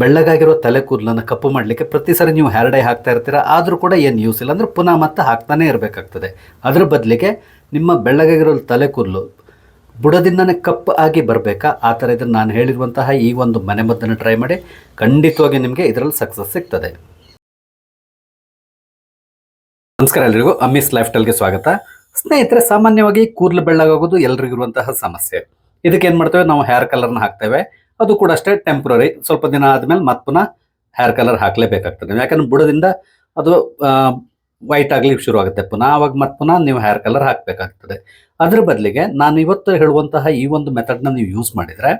ಬೆಳ್ಳಗಾಗಿರೋ ತಲೆ ಕೂದಲನ್ನು ಕಪ್ಪು ಮಾಡಲಿಕ್ಕೆ ಪ್ರತಿ ಸರಿ ನೀವು ಹೇರ್ ಡೈ ಹಾಕ್ತಾ ಇರ್ತೀರ? ಆದರೂ ಕೂಡ ಏನು ಯೂಸ್ ಇಲ್ಲ ಅಂದರೆ ಪುನಃ ಮತ್ತೆ ಹಾಕ್ತಾನೇ ಇರಬೇಕಾಗ್ತದೆ. ಅದರ ಬದಲಿಗೆ ನಿಮ್ಮ ಬೆಳ್ಳಗಾಗಿರೋ ತಲೆ ಕೂದಲು ಬುಡದಿಂದನೇ ಕಪ್ಪು ಆಗಿ ಬರಬೇಕಾ? ಆ ಥರ ಇದನ್ನು ನಾನು ಹೇಳಿರುವಂತಹ ಈ ಒಂದು ಮನೆಮದ್ದನ್ನು ಟ್ರೈ ಮಾಡಿ. ಖಂಡಿತವಾಗಿ ನಿಮಗೆ ಇದರಲ್ಲಿ ಸಕ್ಸಸ್ ಸಿಗ್ತದೆ. ನಮಸ್ಕಾರ ಎಲ್ರಿಗೂ. ಅಮ್ಮಿಸ್ ಲೈಫ್ ಸ್ಟೈಲ್ಗೆ ಸ್ವಾಗತ. ಸ್ನೇಹಿತರೆ, ಸಾಮಾನ್ಯವಾಗಿ ಕೂದಲು ಬೆಳ್ಳಗಾಗೋದು ಎಲ್ರಿಗಿರುವಂತಹ ಸಮಸ್ಯೆ. ಇದಕ್ಕೆ ಏನು ಮಾಡ್ತೇವೆ? ನಾವು ಹೇರ್ ಕಲರ್ನ ಹಾಕ್ತೇವೆ. ಅದು ಕೂಡ ಅಷ್ಟೇ ಟೆಂಪ್ರರಿ ಸ್ವಲ್ಪ ದಿನ ಆದಮೇಲೆ ಮತ್ತೆ ಪುನಃ ಹೇರ್ ಕಲರ್ ಹಾಕಲೇಬೇಕಾಗ್ತದೆ. ಯಾಕಂದ್ರೆ ಬುಡದಿಂದ ಅದು ವೈಟ್ ಆಗ್ಲಿಕ್ಕೆ ಶುರು ಆಗುತ್ತೆ. ಪುನಃ ಆವಾಗ ಮತ್ತೆ ಪುನಃ ನೀವು ಹೇರ್ ಕಲರ್ ಹಾಕಬೇಕಾಗ್ತದೆ. ಅದ್ರ ಬದಲಿಗೆ ನಾನು ಇವತ್ತು ಹೇಳುವಂತಹ ಈ ಒಂದು ಮೆಥಡ್ನ ನೀವು ಯೂಸ್ ಮಾಡಿದರೆ,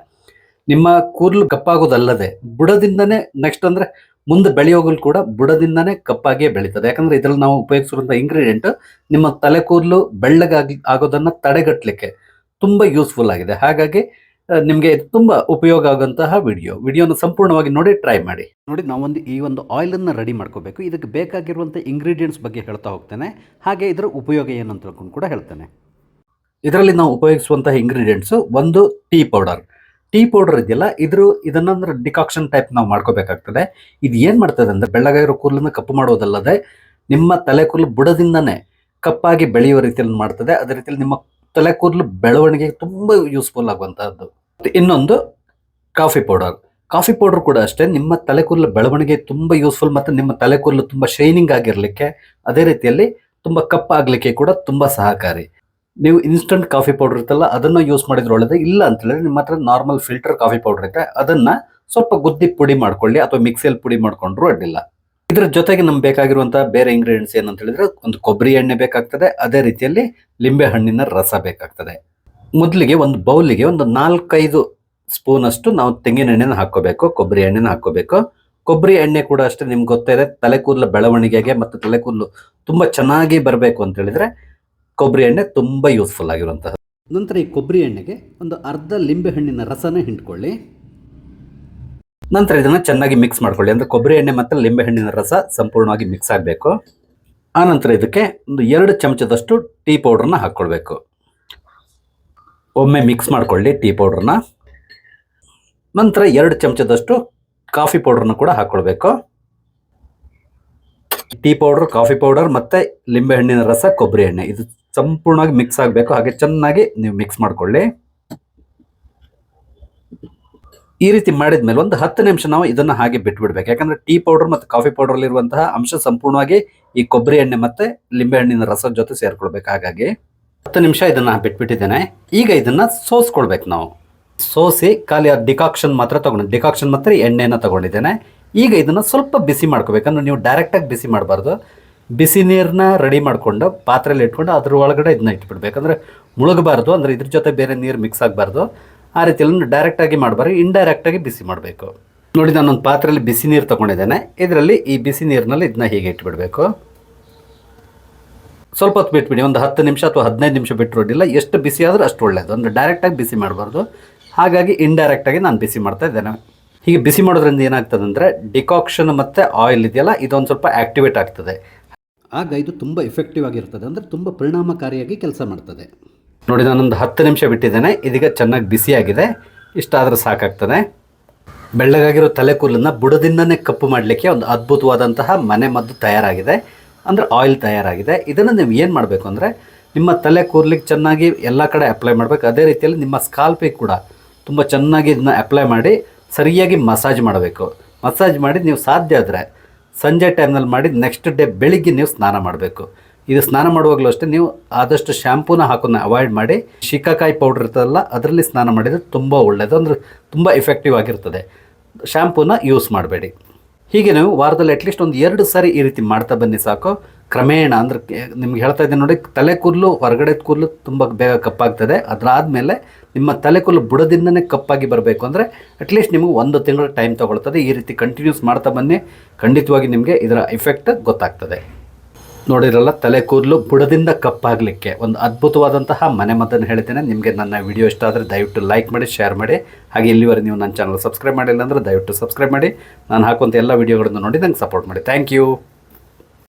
ನಿಮ್ಮ ಕೂದಲು ಕಪ್ಪಾಗೋದಲ್ಲದೆ ಬುಡದಿಂದನೇ ನೆಕ್ಸ್ಟ್ ಅಂದರೆ ಮುಂದೆ ಬೆಳೆಯೋಗಲು ಕೂಡ ಬುಡದಿಂದನೇ ಕಪ್ಪಾಗಿಯೇ ಬೆಳೀತದೆ. ಯಾಕಂದರೆ ಇದರಲ್ಲಿ ನಾವು ಉಪಯೋಗಿಸಿರುವಂಥ ಇಂಗ್ರೀಡಿಯೆಂಟ್ ನಿಮ್ಮ ತಲೆ ಕೂದಲು ಬೆಳ್ಳಗಾಗಿ, ಆಗೋದನ್ನು ತಡೆಗಟ್ಟಲಿಕ್ಕೆ ತುಂಬ ಯೂಸ್ಫುಲ್ ಆಗಿದೆ. ಹಾಗಾಗಿ ನಿಮಗೆ ತುಂಬ ಉಪಯೋಗ ಆಗುವಂತಹ ವಿಡಿಯೋ. ವಿಡಿಯೋನ ಸಂಪೂರ್ಣವಾಗಿ ನೋಡಿ ಟ್ರೈ ಮಾಡಿ. ನೋಡಿ ನಾವೊಂದು ಈ ಒಂದು ಆಯಿಲನ್ನು ರೆಡಿ ಮಾಡ್ಕೋಬೇಕು. ಇದಕ್ಕೆ ಬೇಕಾಗಿರುವಂಥ ಇಂಗ್ರೀಡಿಯೆಂಟ್ಸ್ ಬಗ್ಗೆ ಹೇಳ್ತಾ ಹೋಗ್ತೇನೆ. ಹಾಗೆ ಇದರ ಉಪಯೋಗ ಏನು ಅಂತ ತಿಳ್ಕೊಂಡು ಕೂಡ ಹೇಳ್ತೇನೆ. ಇದರಲ್ಲಿ ನಾವು ಉಪಯೋಗಿಸುವಂತಹ ಇಂಗ್ರೀಡಿಯೆಂಟ್ಸು ಒಂದು ಟೀ ಪೌಡರ್ ಟೀ ಪೌಡರ್ ಇದೆಯಲ್ಲ ಇದ್ರ ಇದನ್ನಂದ್ರೆ ಡಿಕಾಕ್ಷನ್ ಟೈಪ್ ನಾವು ಮಾಡ್ಕೋಬೇಕಾಗ್ತದೆ. ಇದು ಏನು ಮಾಡ್ತದೆ ಅಂದರೆ ಬೆಳ್ಳಗಾಗಿರೋ ಕೂದಲನ್ನು ಕಪ್ಪು ಮಾಡೋದಲ್ಲದೆ ನಿಮ್ಮ ತಲೆ ಕೂದಲು ಬುಡದಿಂದನೇ ಕಪ್ಪಾಗಿ ಬೆಳೆಯುವ ರೀತಿಯಲ್ಲಿ ಮಾಡ್ತದೆ. ಅದೇ ರೀತಿಯಲ್ಲಿ ನಿಮ್ಮ ತಲೆ ಕೂದಲು ಬೆಳವಣಿಗೆಗೆ ತುಂಬ ಯೂಸ್ಫುಲ್ ಆಗುವಂತಹದ್ದು. ಇನ್ನೊಂದು ಕಾಫಿ ಪೌಡರ್. ಕಾಫಿ ಪೌಡರ್ ಕೂಡ ಅಷ್ಟೇ, ನಿಮ್ಮ ತಲೆ ಕೂದಲು ಬೆಳವಣಿಗೆ ತುಂಬ ಯೂಸ್ಫುಲ್ ಮತ್ತು ನಿಮ್ಮ ತಲೆ ಕೂದಲು ತುಂಬ ಶೈನಿಂಗ್ ಆಗಿರಲಿಕ್ಕೆ ಅದೇ ರೀತಿಯಲ್ಲಿ ತುಂಬ ಕಪ್ಪಾಗಲಿಕ್ಕೆ ಕೂಡ ತುಂಬ ಸಹಕಾರಿ. ನೀವು ಇನ್ಸ್ಟಂಟ್ ಕಾಫಿ ಪೌಡರ್ ಇರ್ತಲ್ಲ ಅದನ್ನು ಯೂಸ್ ಮಾಡಿದ್ರೆ ಒಳ್ಳೆಯದೇ ಇಲ್ಲ ಅಂತ ಹೇಳಿದ್ರೆ ನಿಮ್ಮ ಹತ್ರ ನಾರ್ಮಲ್ ಫಿಲ್ಟರ್ ಕಾಫಿ ಪೌಡರ್ ಇದೆ ಅದನ್ನ ಸ್ವಲ್ಪ ಗುದ್ದಿ ಪುಡಿ ಮಾಡ್ಕೊಳ್ಳಿ ಅಥವಾ ಮಿಕ್ಸಿಯಲ್ಲಿ ಪುಡಿ ಮಾಡಿಕೊಂಡ್ರೂ ಅಡ್ಡಿಲ್ಲ. ಇದರ ಜೊತೆಗೆ ನಮ್ಗೆ ಬೇಕಾಗಿರುವಂತಹ ಬೇರೆ ಇಂಗ್ರೀಡಿಯೆಂಟ್ಸ್ ಏನಂತ ಹೇಳಿದ್ರೆ ಒಂದು ಕೊಬ್ಬರಿ ಎಣ್ಣೆ ಬೇಕಾಗ್ತದೆ, ಅದೇ ರೀತಿಯಲ್ಲಿ ಲಿಂಬೆ ಹಣ್ಣಿನ ರಸ ಬೇಕಾಗ್ತದೆ. ಮೊದಲಿಗೆ ಒಂದು ಬೌಲಿಗೆ ಒಂದು ನಾಲ್ಕೈದು ಸ್ಪೂನ್ ಅಷ್ಟು ನಾವು ತೆಂಗಿನ ಎಣ್ಣೆನ ಹಾಕೋಬೇಕು ಕೊಬ್ಬರಿ ಎಣ್ಣೆನ ಹಾಕೋಬೇಕು ಕೊಬ್ಬರಿ ಎಣ್ಣೆ ಕೂಡ ಅಷ್ಟೇ ನಿಮ್ಗೆ ಗೊತ್ತಿದೆ ತಲೆ ಕೂದಲು ಬೆಳವಣಿಗೆಗೆ ಮತ್ತು ತಲೆ ಕೂದಲು ತುಂಬ ಚೆನ್ನಾಗಿ ಬರಬೇಕು ಅಂತ ಹೇಳಿದರೆ ಕೊಬ್ಬರಿ ಎಣ್ಣೆ ತುಂಬ ಯೂಸ್ಫುಲ್ ಆಗಿರುವಂತಹ ನಂತರ ಈ ಕೊಬ್ಬರಿ ಎಣ್ಣೆಗೆ ಒಂದು ಅರ್ಧ ಲಿಂಬೆ ಹಣ್ಣಿನ ರಸನ ಹಿಂಡ್ಕೊಳ್ಳಿ. ನಂತರ ಇದನ್ನು ಚೆನ್ನಾಗಿ ಮಿಕ್ಸ್ ಮಾಡ್ಕೊಳ್ಳಿ. ಅಂದರೆ ಕೊಬ್ಬರಿ ಎಣ್ಣೆ ಮತ್ತು ಲಿಂಬೆ ಹಣ್ಣಿನ ರಸ ಸಂಪೂರ್ಣವಾಗಿ ಮಿಕ್ಸ್ ಆಗಬೇಕು. ಆನಂತರ ಇದಕ್ಕೆ ಒಂದು ಎರಡು ಚಮಚದಷ್ಟು ಟೀ ಪೌಡ್ರನ್ನ ಹಾಕ್ಕೊಳ್ಬೇಕು. ಒಮ್ಮೆ ಮಿಕ್ಸ್ ಮಾಡ್ಕೊಳ್ಳಿ ಟೀ ಪೌಡ್ರನ್ನ ನಂತರ ಎರಡು ಚಮಚದಷ್ಟು ಕಾಫಿ ಪೌಡ್ರನ್ನು ಕೂಡ ಹಾಕ್ಕೊಳ್ಬೇಕು ಟೀ ಪೌಡರ್ ಕಾಫಿ ಪೌಡರ್ ಮತ್ತು ಲಿಂಬೆಹಣ್ಣಿನ ರಸ, ಕೊಬ್ಬರಿ ಎಣ್ಣೆ. ಇದು ಸಂಪೂರ್ಣವಾಗಿ ಮಿಕ್ಸ್ ಆಗಬೇಕು. ಹಾಗೆ ಚೆನ್ನಾಗಿ ನೀವು ಮಿಕ್ಸ್ ಮಾಡ್ಕೊಳ್ಳಿ. ಈ ರೀತಿ ಮಾಡಿದ ಮೇಲೆ ಒಂದು ಹತ್ತು ನಿಮಿಷ ನಾವು ಇದನ್ನು ಹಾಗೆ ಬಿಟ್ಬಿಡ್ಬೇಕು. ಯಾಕಂದರೆ ಟೀ ಪೌಡರ್ ಮತ್ತು ಕಾಫಿ ಪೌಡರ್ ಇರುವಂತಹ ಅಂಶ ಸಂಪೂರ್ಣವಾಗಿ ಈ ಕೊಬ್ಬರಿ ಎಣ್ಣೆ ಮತ್ತು ಲಿಂಬೆ ಹಣ್ಣಿನ ರಸದ ಜೊತೆ ಸೇರ್ಕೊಳ್ಬೇಕು. ಹಾಗಾಗಿ ಹತ್ತು ನಿಮಿಷ ಇದನ್ನ ಬಿಟ್ಬಿಟ್ಟಿದ್ದೇನೆ. ಈಗ ಇದನ್ನ ಸೋಸ್ಕೊಳ್ಬೇಕು ನಾವು. ಸೋಸಿ ಖಾಲಿ ಆ ಡಿಕಾಕ್ಷನ್ ಮಾತ್ರ ತಗೊಂಡು ಡಿಕಾಕ್ಷನ್ ಮಾತ್ರ ಎಣ್ಣೆನ ತಗೊಂಡಿದ್ದೇನೆ. ಈಗ ಇದನ್ನ ಸ್ವಲ್ಪ ಬಿಸಿ ಮಾಡ್ಕೋಬೇಕಂದ್ರೆ ನೀವು ಡೈರೆಕ್ಟಾಗಿ ಬಿಸಿ ಮಾಡಬಾರ್ದು. ಬಿಸಿ ನೀರನ್ನ ರೆಡಿ ಮಾಡಿಕೊಂಡು ಪಾತ್ರೆಯಲ್ಲಿ ಇಟ್ಕೊಂಡು ಅದ್ರ ಒಳಗಡೆ ಇದನ್ನ ಇಟ್ಬಿಡ್ಬೇಕಂದ್ರೆ ಮುಳುಗಬಾರ್ದು. ಅಂದ್ರೆ ಇದ್ರ ಜೊತೆ ಬೇರೆ ನೀರು ಮಿಕ್ಸ್ ಆಗಬಾರ್ದು. ಆ ರೀತಿಯಲ್ಲಿ ಡೈರೆಕ್ಟಾಗಿ ಮಾಡಬಾರ್ದು. ಇಂಡೈರೆಕ್ಟಾಗಿ ಬಿಸಿ ಮಾಡಬೇಕು. ನೋಡಿ ನಾನೊಂದು ಪಾತ್ರೆಯಲ್ಲಿ ಬಿಸಿ ನೀರು ತಗೊಂಡಿದ್ದೇನೆ. ಇದರಲ್ಲಿ ಈ ಬಿಸಿ ನೀರಿನಲ್ಲಿ ಇದನ್ನ ಹೀಗೆ ಇಟ್ಬಿಡಬೇಕು. ಸ್ವಲ್ಪ ಹೊತ್ತು ಬಿಟ್ಬಿಡಿ ಒಂದು ಹತ್ತು ನಿಮಿಷ ಅಥವಾ ಹದಿನೈದು ನಿಮಿಷ ಬಿಟ್ಟು ಅಡ್ಡಿಲ್ಲ ಎಷ್ಟು ಬಿಸಿ ಆದರೂ ಅಷ್ಟು ಒಳ್ಳೆಯದು ಅಂದರೆ ಡೈರೆಕ್ಟಾಗಿ ಬಿಸಿ ಮಾಡಬಾರ್ದು. ಹಾಗಾಗಿ ಇಂಡೈರೆಕ್ಟಾಗಿ ನಾನು ಬಿಸಿ ಮಾಡ್ತಾ ಇದ್ದೇನೆ. ಹೀಗೆ ಬಿಸಿ ಮಾಡೋದ್ರಿಂದ ಏನಾಗ್ತದೆ ಅಂದರೆ ಡಿಕಾಕ್ಷನ್ ಮತ್ತು ಆಯಿಲ್ ಇದೆಯಲ್ಲ ಇದೊಂದು ಸ್ವಲ್ಪ ಆ್ಯಕ್ಟಿವೇಟ್ ಆಗ್ತದೆ. ಆಗ ಇದು ತುಂಬ ಎಫೆಕ್ಟಿವ್ ಆಗಿರ್ತದೆ. ಅಂದರೆ ತುಂಬ ಪರಿಣಾಮಕಾರಿಯಾಗಿ ಕೆಲಸ ಮಾಡ್ತದೆ. ನೋಡಿ ನಾನೊಂದು ಹತ್ತು ನಿಮಿಷ ಬಿಟ್ಟಿದ್ದೇನೆ. ಇದೀಗ ಚೆನ್ನಾಗಿ ಬಿಸಿಯಾಗಿದೆ ಇಷ್ಟಾದರೂ ಸಾಕಾಗ್ತದೆ. ಬೆಳ್ಳಗಾಗಿರೋ ತಲೆ ಕೂಲನ್ನು ಬುಡದಿಂದನೇ ಕಪ್ಪು ಮಾಡಲಿಕ್ಕೆ ಒಂದು ಅದ್ಭುತವಾದಂತಹ ಮನೆ ಮದ್ದು ತಯಾರಾಗಿದೆ. ಅಂದರೆ ಆಯಿಲ್ ತಯಾರಾಗಿದೆ. ಇದನ್ನು ನೀವು ಏನು ಮಾಡಬೇಕು ಅಂದರೆ ನಿಮ್ಮ ತಲೆ ಕೂರ್ಲಿಕ್ಕೆ ಚೆನ್ನಾಗಿ ಎಲ್ಲ ಕಡೆ ಅಪ್ಲೈ ಮಾಡಬೇಕು. ಅದೇ ರೀತಿಯಲ್ಲಿ ನಿಮ್ಮ ಸ್ಕಾಲ್ಪಿಗೆ ಕೂಡ ತುಂಬ ಚೆನ್ನಾಗಿ ಇದನ್ನ ಅಪ್ಲೈ ಮಾಡಿ ಸರಿಯಾಗಿ ಮಸಾಜ್ ಮಾಡಬೇಕು. ಮಸಾಜ್ ಮಾಡಿ ನೀವು ಸಾಧ್ಯ ಆದರೆ ಸಂಜೆ ಟೈಮ್ನಲ್ಲಿ ಮಾಡಿ ನೆಕ್ಸ್ಟ್ ಡೇ ಬೆಳಿಗ್ಗೆ ನೀವು ಸ್ನಾನ ಮಾಡಬೇಕು. ಇದು ಸ್ನಾನ ಮಾಡುವಾಗಲೂ ಅಷ್ಟೇ ನೀವು ಆದಷ್ಟು ಶ್ಯಾಂಪೂನ ಹಾಕೋದನ್ನ ಅವಾಯ್ಡ್ ಮಾಡಿ ಶಿಕಾಕಾಯಿ ಪೌಡ್ರ್ ಇರ್ತದಲ್ಲ ಅದರಲ್ಲಿ ಸ್ನಾನ ಮಾಡಿದರೆ ತುಂಬ ಒಳ್ಳೆಯದು ಅಂದರೆ ತುಂಬ ಎಫೆಕ್ಟಿವ್ ಆಗಿರ್ತದೆ. ಶ್ಯಾಂಪೂನ ಯೂಸ್ ಮಾಡಬೇಡಿ. ಹೀಗೆ ನೀವು ವಾರದಲ್ಲಿ ಅಟ್ಲೀಸ್ಟ್ ಒಂದು ಎರಡು ಸಾರಿ ಈ ರೀತಿ ಮಾಡ್ತಾ ಬನ್ನಿ ಸಾಕು. ಕ್ರಮೇಣ ಅಂದ್ರೆ ನಿಮ್ಗೆ ಹೇಳ್ತಾ ಇದ್ದೀನಿ ನೋಡಿ, ತಲೆ ಕೂದಲು, ಹೊರಗಡೆ ಕೂದಲು ತುಂಬ ಬೇಗ ಕಪ್ಪಾಗ್ತದೆ. ಅದಾದಮೇಲೆ ನಿಮ್ಮ ತಲೆ ಕೂದಲು ಬುಡದಿಂದನೇ ಕಪ್ಪಾಗಿ ಬರಬೇಕು ಅಂದರೆ ಅಟ್ಲೀಸ್ಟ್ ನಿಮಗೆ ಒಂದು ತಿಂಗಳ ಟೈಮ್ ತೊಗೊಳ್ತದೆ. ಈ ರೀತಿ ಕಂಟಿನ್ಯೂಸ್ ಮಾಡ್ತಾ ಬನ್ನಿ. ಖಂಡಿತವಾಗಿ ನಿಮಗೆ ಇದರ ಎಫೆಕ್ಟ್ ಗೊತ್ತಾಗ್ತದೆ. ನೋಡಿರಲ್ಲ, ತಲೆ ಕೂದಲು ಬುಡದಿಂದ ಕಪ್ಪಾಗಲಿಕ್ಕೆ. ಒಂದು ಅದ್ಭುತವಾದಂತಹ ಮನೆ ಮದ್ದನ್ನು ಹೇಳ್ತೇನೆ. ನಿಮಗೆ ನನ್ನ ವಿಡಿಯೋ ಇಷ್ಟ ಆದರೆ ದಯವಿಟ್ಟು ಲೈಕ್ ಮಾಡಿ ಶೇರ್ ಮಾಡಿ. ಹಾಗೆ ಇಲ್ಲಿವರೆಗೆ ನೀವು ನನ್ನ ಚಾನಲ್ ಸಬ್ಸ್ಕ್ರೈಬ್ ಮಾಡಿಲ್ಲ ಅಂದರೆ ದಯವಿಟ್ಟು ಸಬ್ಸ್ಕ್ರೈಬ್ ಮಾಡಿ. ನಾನು ಹಾಕುವಂಥ ಎಲ್ಲ ವಿಡಿಯೋಗಳನ್ನು ನೋಡಿ ನಂಗೆ ಸಪೋರ್ಟ್ ಮಾಡಿ. Thank you